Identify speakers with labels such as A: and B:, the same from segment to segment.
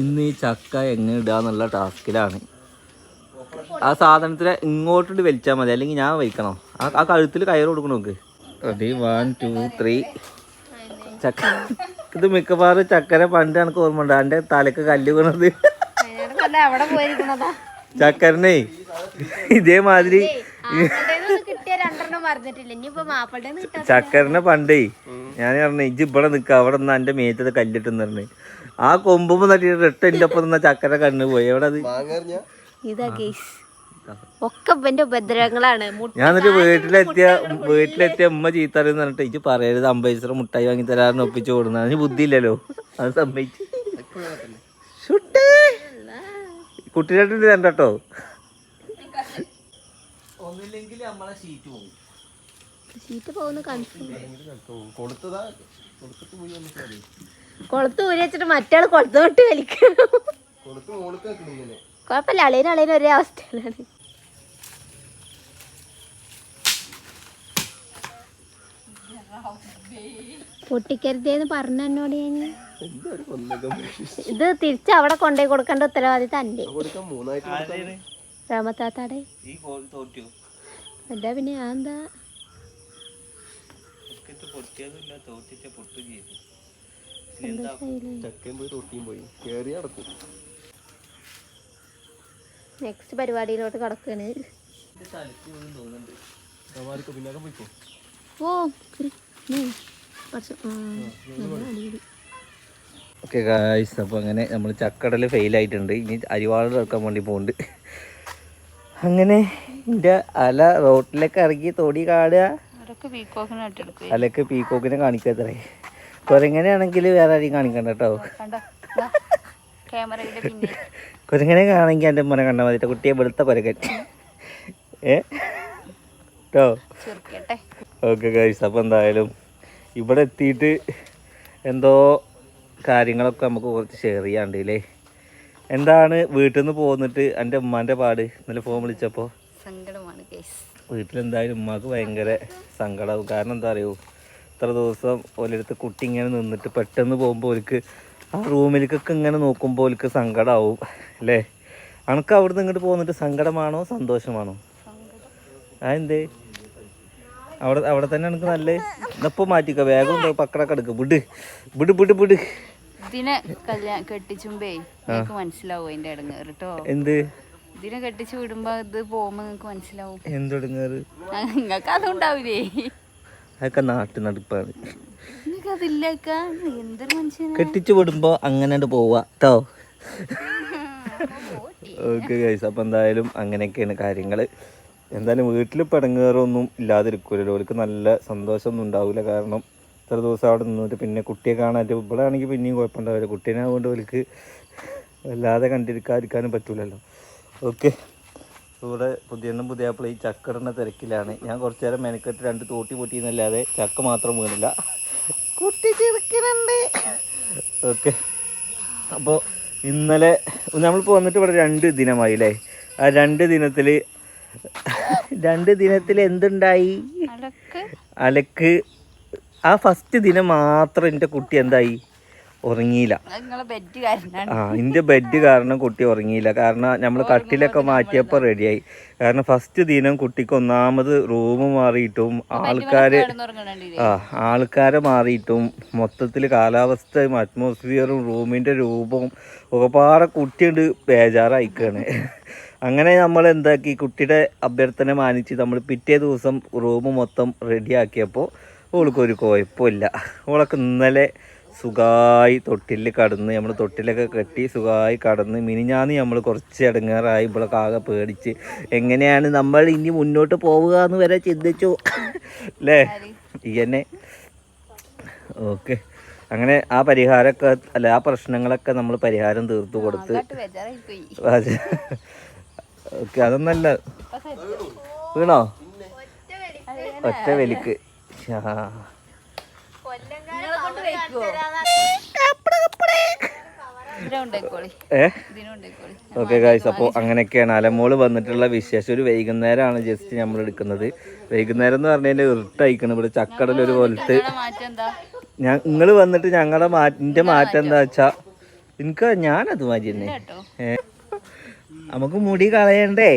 A: ഇന്ന് ഈ ചക്ക എങ്ങനെ ഇടാന്നുള്ള ടാസ്കിലാണ്. ആ സാധനത്തിന് ഇങ്ങോട്ട് വലിച്ചാൽ മതി അല്ലെങ്കിൽ ഞാൻ വലിക്കണോ. ആ ആ കഴുത്തിൽ കയറ് കൊടുക്കണം റെഡി വൺ ടു ത്രീ ചക്ക. ഇത് മിക്കവാറും ചക്കര പണ്ട് എനിക്ക് ഓർമ്മ ഉണ്ട്. എന്റെ തലക്ക് കല്ല്
B: പോയിരിക്കണതാ
A: ചക്കരനെ ഇതേമാതിരി ചക്കരനെ പണ്ടേ ഞാൻ പറഞ്ഞു ഇജ്ജ് ഇവിടെ നിൽക്കുക അവിടെ നിന്ന് എന്റെ മേത്തത് കല്ലിട്ടെന്ന് പറഞ്ഞു ആ കൊമ്പും തട്ടിയിട്ട് ഇട്ട് എന്റെ ഒപ്പം നിന്ന ചക്കര കണ്ണ് പോയി. എവിടെ അത്
B: ഇതാ കേസ് ഒക്കെ എന്റെ ഉപദ്രവങ്ങളാണ്. മുട്ട
A: ഞാൻ എന്നിട്ട് വീട്ടിലെത്തിയ വീട്ടിലെത്തിയ ഉമ്മ ചീത്തറിയെന്ന് പറഞ്ഞിട്ട് എനിക്ക് പറയരുത് അമ്പൈസറ മുട്ടായി വാങ്ങി തരാറിന് ഒപ്പിച്ചു കൊടുക്കുന്ന അതിന് ബുദ്ധിയില്ലല്ലോ. അത് സമ്മതിച്ചു. കുട്ടികളുടെ രണ്ടോ? തരണ്ടോ ഒന്നില്ലെങ്കിൽ നമ്മളെ ഷീറ്റ് പോകും.
B: ഷീറ്റ് പോകുന്ന കൺഫ്യൂം കൊളുത്ത് ഊരി വെച്ചിട്ട് മറ്റാൾ കൊളുത്ത് വിട്ട് വലിക്കും കുഴപ്പമില്ല അളേനും അളേനും ഒരേ അവസ്ഥയിലാണ്. പൊട്ടിക്കരുതേന്ന് പറഞ്ഞു എന്നോട് ഞാൻ. ഇത് തിരിച്ച് അവിടെ കൊണ്ടുപോയി കൊടുക്കേണ്ട ഉത്തരവാദിത്ത അന്റെ. രാമത്താത്താടെ. എന്താ പിന്നെ ഞാൻ എന്താ
A: പൊട്ടിയതില്ല തോറ്റിച്ച പൊട്ടു ചെയ്തു.
B: നെക്സ്റ്റ് പരിപാടിയിലോട്ട് കടക്കാണ്.
A: ഓക്കെ ഗായ്സ് അപ്പോൾ അങ്ങനെ നമ്മൾ ചക്കടൽ ഫെയിൽ ആയിട്ടുണ്ട്. ഇനി അരിവാളം ഇറക്കാൻ വേണ്ടി പോകുന്നുണ്ട് അങ്ങനെ എന്റെ അല റോട്ടിലേക്ക് ഇറങ്ങി തൊടി കാടുക. അലക്ക് പീക്കോക്കിനെ കാണിക്കാത്രേ. കുരങ്ങനെയാണെങ്കിൽ വേറെ ആരെയും കാണിക്കണ്ട കേട്ടോ. കൊരങ്ങനെ കാണെങ്കിൽ എന്റെ മോനെ കണ്ട മതി. കുട്ടിയെ വെളുത്ത കുരങ്ങൻ. ഏ? കേട്ടോ?
B: ചെറുക്കട്ടെ.
A: ഓക്കെ ഗൈസ് അപ്പം എന്തായാലും ഇവിടെ എത്തിയിട്ട് എന്തോ കാര്യങ്ങളൊക്കെ നമുക്ക് കുറച്ച് ഷെയർ ചെയ്യാണ്ട് ഇല്ലേ? എന്താണ് വീട്ടിൽ നിന്ന് പോന്നിട്ട് എന്റെ ഉമ്മാന്റെ പാട്? ഇന്നലെ ഫോൺ വിളിച്ചപ്പോൾ വീട്ടിലെന്തായാലും ഉമ്മാക്ക് ഭയങ്കര സങ്കടമാവും കാരണം എന്താ അറിയോ? ഇത്ര ദിവസം ഓലടുത്ത് കുട്ടി ഇങ്ങനെ നിന്നിട്ട് പെട്ടെന്ന് പോകുമ്പോൾ ഓൽക്ക് ആ റൂമിലേക്കൊക്കെ ഇങ്ങനെ നോക്കുമ്പോൾ ഓൽക്ക് സങ്കടമാവും അല്ലേ? അനക്ക് അവിടുന്ന് ഇങ്ങോട്ട് പോന്നിട്ട് സങ്കടമാണോ സന്തോഷമാണോ? അതെന്തേ? അവിടെ അവിടെ തന്നെ എനിക്ക് നല്ല ഇന്നിപ്പോൾ മാറ്റിക്കോ വേഗം പക്കടൊക്കെ എടുക്കും. വിട് വിട് വിട് വിട്.
C: ഇതിനെ കല്യാണം കെട്ടിച്ചുമ്പേ നിങ്ങക്ക് മനസ്സിലാവും അതിന്റെ ഇടങ്ങേറ് കേട്ടോ
A: എന്ത്?
C: ഇതിനെ കെട്ടിച്ചു വിടുമ്പോ ഇത് പോകുമ്പോ നിങ്ങക്ക് മനസ്സിലാവും.
A: എന്തെടുങ്ങാറ്
C: നിങ്ങക്ക് അതുണ്ടാവില്ലേ?
A: അതൊക്കെ നാട്ടു നടപ്പാണ്. കെട്ടിച്ചു വിടുമ്പോ അങ്ങനെ പോവാ കേട്ടോ ഓക്കെ ഗൈസ് അപ്പം എന്തായാലും അങ്ങനെയൊക്കെയാണ് കാര്യങ്ങൾ എന്തായാലും വീട്ടിൽ പടങ്ങേറൊന്നും ഇല്ലാതിരിക്കൂലല്ലോ. അവർക്ക് നല്ല സന്തോഷമൊന്നും ഉണ്ടാവില്ല കാരണം ഇത്ര ദിവസം അവിടെ നിന്നിട്ട് പിന്നെ കുട്ടിയെ കാണാൻ ഇവിടെ ആണെങ്കിൽ പിന്നെയും കുഴപ്പമുണ്ടാവില്ല. കുട്ടീനെ കൊണ്ട് അവർക്ക് വല്ലാതെ കണ്ടിരിക്കാതിരിക്കാനും പറ്റൂലല്ലോ. ഓക്കെ. ഇവിടെ പുതിയ പുതിയ ഈ ചക്കടണ തിരക്കിലാണ്. ഞാൻ കുറച്ചു നേരം മെനക്കെട്ട് രണ്ട് തോട്ടി പൊട്ടിയെന്നല്ലാതെ ചക്ക മാത്രം വീണില്ല. കുട്ടി ചെറുക്കിനുണ്ട് ഓക്കെ. അപ്പോൾ ഇന്നലെ നമ്മളിപ്പോൾ വന്നിട്ട് ഇവിടെ രണ്ട് ദിനമായി അല്ലേ ആ രണ്ട് ദിനത്തിൽ രണ്ട് ദിനത്തിൽ എന്തുണ്ടായി? അലക്ക്. ആ ഫസ്റ്റ് ദിനം മാത്രം എന്റെ കുട്ടി എന്തായി? ഉറങ്ങിയില്ല. ആ ഇന്റെ ബെഡ് കാരണം കുട്ടി ഉറങ്ങിയില്ല. കാരണം നമ്മൾ കട്ടിലൊക്കെ മാറ്റിയപ്പോൾ റെഡിയായി കാരണം ഫസ്റ്റ് ദിനം കുട്ടിക്ക് ഒന്നാമത് റൂം മാറിയിട്ടും ആൾക്കാർ ആ ആൾക്കാരെ മാറിയിട്ടും മൊത്തത്തിൽ കാലാവസ്ഥയും അറ്റ്മോസ്ഫിയറും റൂമിന്റെ രൂപവും ഒരുപാട് കുട്ടിയുണ്ട് ബേജാറായിക്കാണ്. അങ്ങനെ നമ്മൾ എന്താക്കി? കുട്ടിയുടെ അഭ്യർത്ഥന മാനിച്ച് നമ്മൾ പിറ്റേ ദിവസം റൂം മൊത്തം റെഡിയാക്കിയപ്പോൾ ഓൾക്കൊരു കുഴപ്പമില്ല. ഓളൊക്കെ ഇന്നലെ സുഖമായി തൊട്ടിൽ കടന്ന് നമ്മൾ തൊട്ടിലൊക്കെ കെട്ടി സുഖമായി കടന്ന് മിനിഞ്ഞാന്ന് നമ്മൾ കുറച്ച് ഇടങ്ങേറായി ഇവളൊക്കെ ആകെ പേടിച്ച്. എങ്ങനെയാണ് നമ്മൾ ഇനി മുന്നോട്ട് പോവുക എന്ന് വരെ ചിന്തിച്ചു. അല്ലേ ഈ തന്നെ ഓക്കെ. അങ്ങനെ ആ പരിഹാരമൊക്കെ അല്ല ആ പ്രശ്നങ്ങളൊക്കെ നമ്മൾ പരിഹാരം തീർത്തു കൊടുത്ത്. ഓക്കെ അതൊന്നല്ല. വീണോ? ഒറ്റ വലിക്ക്. ആ. ഓക്കെ ഗായ്സ് അപ്പോൾ അങ്ങനെയൊക്കെയാണ്. അലമോൾ വന്നിട്ടുള്ള വിശേഷം. ഒരു വൈകുന്നേരമാണ് ജസ്റ്റ് നമ്മൾ എടുക്കുന്നത്. വൈകുന്നേരം എന്ന് പറഞ്ഞാൽ ഇരുട്ടയക്കണം. ഇവിടെ ചക്കടൽ ഒരു പോലത്ത് നിങ്ങൾ വന്നിട്ട് ഞങ്ങളുടെ മാറ്റിന്റെ മാറ്റം എന്താ വെച്ചാ എനിക്ക് ഞാനത് മാറ്റി തന്നെ. നമുക്ക് മുടി കളയണ്ടേ?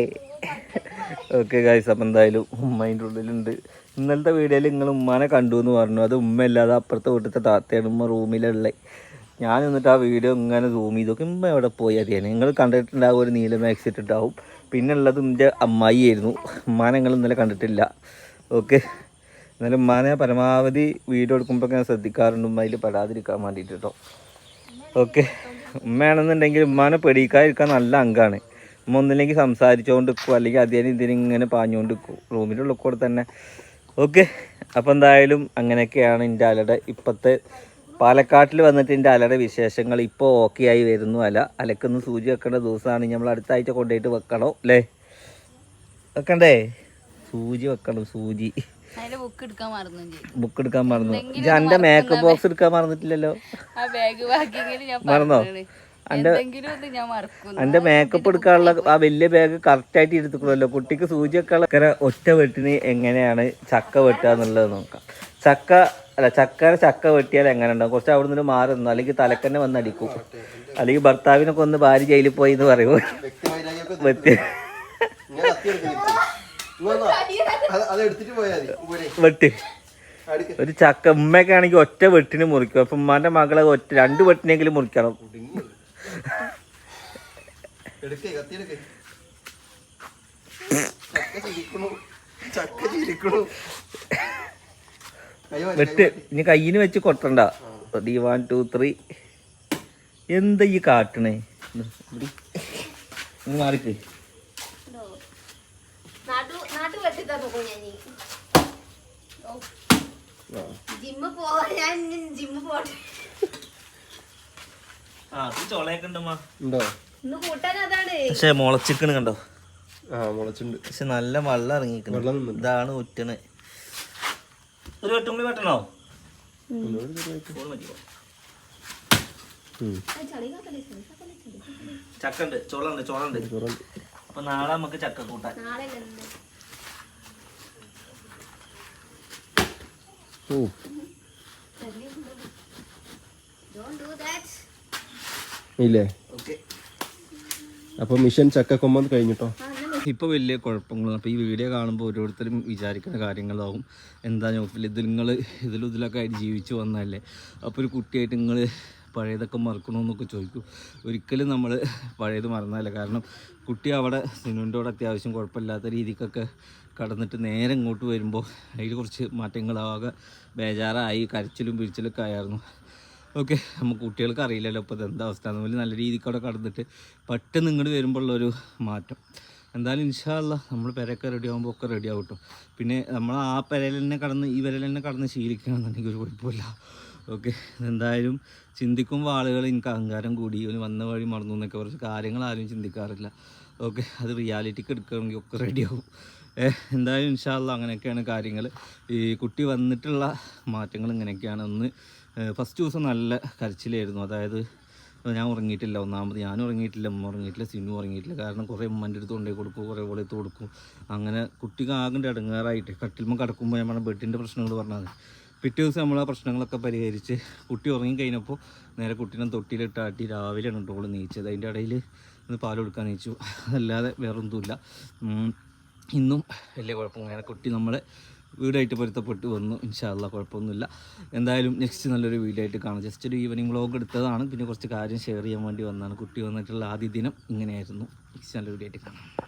A: ഓക്കെ ഗായ്സ് അപ്പം എന്തായാലും ഉമ്മേന്റെ ഉള്ളിലുണ്ട്. ഇന്നലത്തെ വീഡിയോയിൽ നിങ്ങൾ ഉമ്മാനെ കണ്ടു എന്ന് പറഞ്ഞു. അത് ഉമ്മ അല്ലാതെ അപ്പുറത്തെ വീട്ടിലത്തെ താത്തയാണ് ഉമ്മ റൂമിലുള്ളത് ഞാൻ എന്നിട്ട് ആ വീഡിയോ ഇങ്ങനെ സൂം ചെയ്തൊക്കെ ഉമ്മ എവിടെ പോയി? അറിയാൻ നിങ്ങൾ കണ്ടിട്ടുണ്ടാകും ഒരു നീല മാക്സ് ഇട്ടിട്ടുണ്ടാവും പിന്നെ ഉള്ളത് എന്റെ അമ്മായി ആയിരുന്നു ഉമ്മാനെ നിങ്ങൾ ഇന്നലെ കണ്ടിട്ടില്ല. ഓക്കെ എന്നാലും ഉമ്മാനെ പരമാവധി വീഡിയോ എടുക്കുമ്പോൾ ഞാൻ ശ്രദ്ധിക്കാറുണ്ട്. ഉമ്മയിൽ പെടാതിരിക്കാൻ വേണ്ടിയിട്ട് കേട്ടോ ഓക്കെ ഉമ്മയാണെന്നുണ്ടെങ്കിൽ ഉമ്മാനെ പെടിക്കാതിരിക്കാൻ നല്ല അംഗമാണ്. ഉമ്മ ഒന്നില്ലെങ്കിൽ സംസാരിച്ചുകൊണ്ട് നിൽക്കും അല്ലെങ്കിൽ അധികം ഇതിനിങ്ങനെ പാഞ്ഞുകൊണ്ട് നിൽക്കും റൂമിലുള്ള കൂടെ തന്നെ. ഓക്കെ അപ്പോൾ എന്തായാലും അങ്ങനെയൊക്കെയാണ് എന്റെ അലയുടെ ഇപ്പോഴത്തെ പാലക്കാട്ടിൽ വന്നിട്ട് എന്റെ അലയുടെ വിശേഷങ്ങൾ. ഇപ്പോൾ ഓക്കെ ആയി വരുന്നു അല്ല അലക്കൊന്ന് സൂചി വെക്കേണ്ട ദിവസമാണ്. നമ്മൾ അടുത്ത ആഴ്ച കൊണ്ടുപോയിട്ട് വെക്കണോ അല്ലേ? വെക്കണ്ടേ? സൂചി വെക്കണം സൂചി.
C: ബുക്ക് എടുക്കാൻ മറന്നു
A: എന്റെ മേക്കപ്പ് ബോക്സ് എടുക്കാൻ മറന്നിട്ടില്ലല്ലോ? മറന്നോ? എന്റെ മേക്കപ്പ് എടുക്കാനുള്ള ആ വലിയ ബാഗ് കറക്റ്റ് ആയിട്ട് എടുത്തുക്കണല്ലോ കുട്ടിക്ക് സൂചി വെക്കാനുള്ള ഒറ്റ വെട്ടിന് എങ്ങനെയാണ് ചക്ക വെട്ടുക എന്നുള്ളത് നോക്കാം. ചക്ക അല്ല ചക്കര ചക്ക വെട്ടിയാൽ എങ്ങനെ ഉണ്ടാവും? കുറച്ച് അവിടെ നിന്ന് മാറി നിന്നു? അല്ലെങ്കിൽ തലക്കന്നെ വന്ന് അടിക്കും. അല്ലെങ്കിൽ ഭർത്താവിനൊക്കെ ഒന്ന് ഭാര്യ ജയിലിൽ പോയി എന്ന് പറയുമോ? വെട്ടി. ഒരു ചക്ക ഉമ്മയൊക്കെ ആണെങ്കിൽ ഒറ്റ വെട്ടിന് മുറിക്കും. അപ്പൊ ഉമ്മാന്റെ മകളെ ഒറ്റ രണ്ട് വെട്ടിനെങ്കിലും മുറിക്കണം.
D: എടുക്കേ കത്തി എടുക്കേ ചക്ക ചിരിക്കണു. ചക്ക ചിരിക്കണു. അയ്യോ
A: വെട്ട്. ഇനി കയ്യിന് വെച്ച് കൊട്ടണ്ട. D one two three. എന്താ ഈ കാട്ടണേ? മാറിക്ക്.
B: ജിമ്മ് പോവാ ഞാൻ ജിമ്മ് പോട്ടെ.
D: ഉണ്ടോ
B: ഇന്ന് ഉണ്ടോ?
A: പക്ഷെ മുളച്ചിക്കണ് കണ്ടോ?
D: ആ മുളച്ചുണ്ട്
A: പക്ഷെ നല്ല വെള്ളം ഇറങ്ങിക്കണം ഇതാണ് ഉറ്റണ് ഒരു വെട്ടും കൂടി വെട്ടണോ. ചക്കണ്ട് ചോളുണ്ട് ചോളുണ്ട്.
D: ചോറുണ്ട്.
A: അപ്പൊ നാളെ നമുക്ക് ചക്ക കൂട്ടാൻ.
D: ഇല്ലേ?
A: ഓക്കെ
D: അപ്പൊ മിഷൻ ചക്ക കൊമ്പൻ കഴിഞ്ഞിട്ടോ?
A: ഇപ്പോൾ വലിയ കുഴപ്പങ്ങളും അപ്പോൾ ഈ വീഡിയോ കാണുമ്പോൾ ഓരോരുത്തരും വിചാരിക്കുന്ന കാര്യങ്ങളാവും. എന്താ നോക്കില്ല ഇത് നിങ്ങൾ ഇതിലും ഇതിലൊക്കെ ആയിട്ട് ജീവിച്ചു വന്നതല്ലേ? അപ്പോൾ ഒരു കുട്ടിയായിട്ട് നിങ്ങൾ പഴയതൊക്കെ മറക്കണമെന്നൊക്കെ ചോദിക്കും. ഒരിക്കലും നമ്മൾ പഴയത് മറന്നതല്ല. കാരണം കുട്ടി അവിടെ സിനുവിന്റെ കൂടെ അത്യാവശ്യം കുഴപ്പമില്ലാത്ത രീതിക്കൊക്കെ കടന്നിട്ട് നേരെ ഇങ്ങോട്ട് വരുമ്പോൾ അതിൽ കുറച്ച് മാറ്റങ്ങളാകെ ബേജാറായി. കരച്ചിലും പിരിച്ചിലൊക്കെ ആയിരുന്നു. ഓക്കെ നമുക്ക് കുട്ടികൾക്ക് അറിയില്ലല്ലോ. ഇപ്പോൾ എന്താ അവസ്ഥ? അതുപോലെ നല്ല രീതിക്ക് അവിടെ കടന്നിട്ട് പെട്ടെന്ന് ഇങ്ങോട്ട് വരുമ്പോഴുള്ളൊരു മാറ്റം. എന്തായാലും ഇൻഷാല്ല നമ്മൾ പെരയൊക്കെ റെഡി ആകുമ്പോൾ ഒക്കെ റെഡി ആവും പിന്നെ നമ്മൾ ആ പെരയിൽ തന്നെ കടന്ന് ഈ പെരയിൽ തന്നെ കടന്ന് ശീലിക്കണമെന്നുണ്ടെങ്കിൽ ഒരു കുഴപ്പമില്ല. ഓക്കെ എന്തായാലും ചിന്തിക്കുമ്പോൾ ആളുകൾ എനിക്ക് അഹങ്കാരം കൂടി. ഒരു വന്ന വഴി മറന്നു എന്നൊക്കെ കുറച്ച് കാര്യങ്ങൾ ആരും ചിന്തിക്കാറില്ല. ഓക്കെ അത് റിയാലിറ്റിക്ക് എടുക്കണമെങ്കിൽ ഒക്കെ റെഡിയാവും എന്തായാലും ഇൻഷാല്ല അങ്ങനെയൊക്കെയാണ് കാര്യങ്ങൾ ഈ കുട്ടി വന്നിട്ടുള്ള മാറ്റങ്ങൾ ഇങ്ങനെയൊക്കെയാണ്. ഒന്ന് ഫസ്റ്റ് ദിവസം നല്ല കരച്ചിലായിരുന്നു. അതായത് ഞാൻ ഉറങ്ങിയിട്ടില്ല. ഒന്നാമത് ഞാൻ ഉറങ്ങിയിട്ടില്ല അമ്മ ഉറങ്ങിയിട്ടില്ല സിനു ഉറങ്ങിയിട്ടില്ല. കാരണം കുറേ ഉമ്മന്റെ അടുത്ത് കൊണ്ടേ കൊടുക്കും കുറേ ഓളെടുത്ത് കൊടുക്കും. അങ്ങനെ കുട്ടിക്ക് ആകെ ഇടങ്ങാറായിട്ട് കട്ടിൽമ കിടക്കുമ്പോൾ ഞാൻ പറഞ്ഞ ബെഡിന്റെ പ്രശ്നങ്ങൾ പറഞ്ഞത് പിറ്റേ ദിവസം നമ്മൾ ആ പ്രശ്നങ്ങളൊക്കെ പരിഹരിച്ച് കുട്ടി ഉറങ്ങി കഴിഞ്ഞപ്പോൾ നേരെ കുട്ടീനെ തൊട്ടിയിലിട്ടാട്ടി രാവിലെയാണ് ഓൾ നീച്ചത്. അതിന്റെ ഇടയിൽ ഒന്ന് പാൽ കൊടുക്കാൻ നീച്ചു. അല്ലാതെ വേറൊന്നുമില്ല. ഇന്നും വലിയ കുഴപ്പം. അങ്ങനെ കുട്ടി നമ്മളെ വീടായിട്ട് പൊരുത്തപ്പെട്ട് വന്നു. ഇൻഷാല്ല കുഴപ്പമൊന്നുമില്ല. എന്തായാലും നെക്സ്റ്റ് നല്ലൊരു വീഡിയോ ആയിട്ട് കാണാം. ജസ്റ്റ് ഒരു ഈവനിങ് വ്ളോഗ് എടുത്തതാണ്. പിന്നെ കുറച്ച് കാര്യം ഷെയർ ചെയ്യാൻ വേണ്ടി വന്നതാണ്. കുട്ടി വന്നിട്ടുള്ള ആദ്യ ദിനം ഇങ്ങനെയായിരുന്നു. നെക്സ്റ്റ് നല്ലൊരു വീഡിയോ ആയിട്ട് കാണാം.